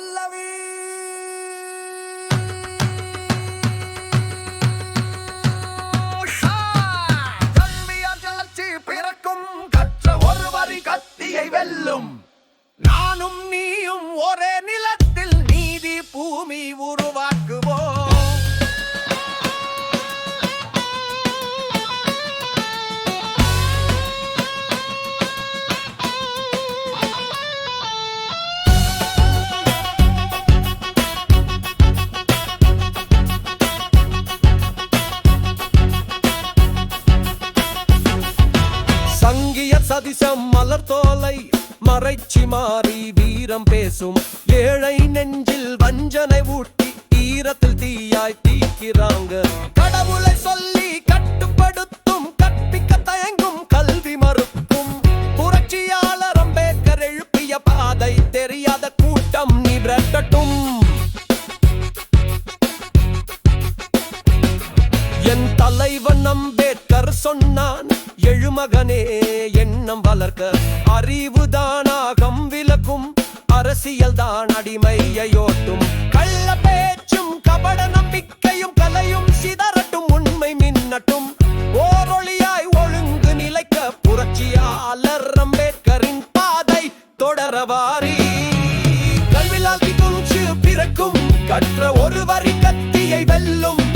பல்லவி கல்வியால் பிறக்கும். கற்ற ஒரு வரி கத்தியை வெல்லும். நானும் நீயும் ஒரே நிலத்தில் நீதி பூமி உரு சங்கிய சதிசம் மலர் தோலை மறைச்சி மாறி வீரம் பேசும். ஏழை நெஞ்சில் வஞ்சனை ஊட்டி ஈரத்தில் தீயாய் தீக்கிறாங்க கடவுளை சொல்லி கட்டுப்படுத்தும் கற்பிக்க தயங்கும் கல்வி மறுக்கும். புரட்சியாளர் அம்பேத்கர் எழுப்பிய பாதை தெரியாத கூட்டம் நீ விரட்டட்டும் என் தலைவன் அம்பேத்கர் சொன்னான் எழுமகனே எண்ணம் வளர்க்க அறிவுதானாகம் விளக்கும் அரசியல் தான் அடிமையோட்டும் கள்ள பேச்சும் கபட நம்பிக்கையும் கலையும் சிதறட்டும். உண்மை மின்னட்டும். ஓரொளியாய் ஒழுங்கு நிலைக்க புரட்சியாளர் அம்பேத்கரின் பாதை தொடரவாரி. கல்விலால் துணிச்சு பிறக்கும் கற்ற ஒருவரி கத்தியை வெல்லும்.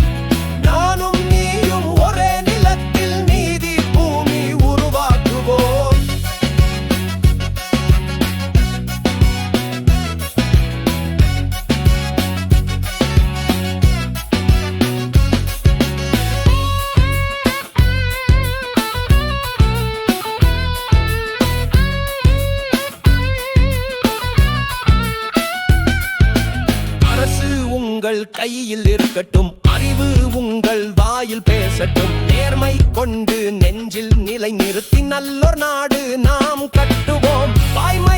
உங்கள் கையில் இருக்கட்டும். அறிவு உங்கள் வாயில் பேசட்டும். நேர்மை கொண்டு நெஞ்சில் நிலை நிறுத்தி நல்லொரு நாடு நாம் கட்டுவோம். வாய்மை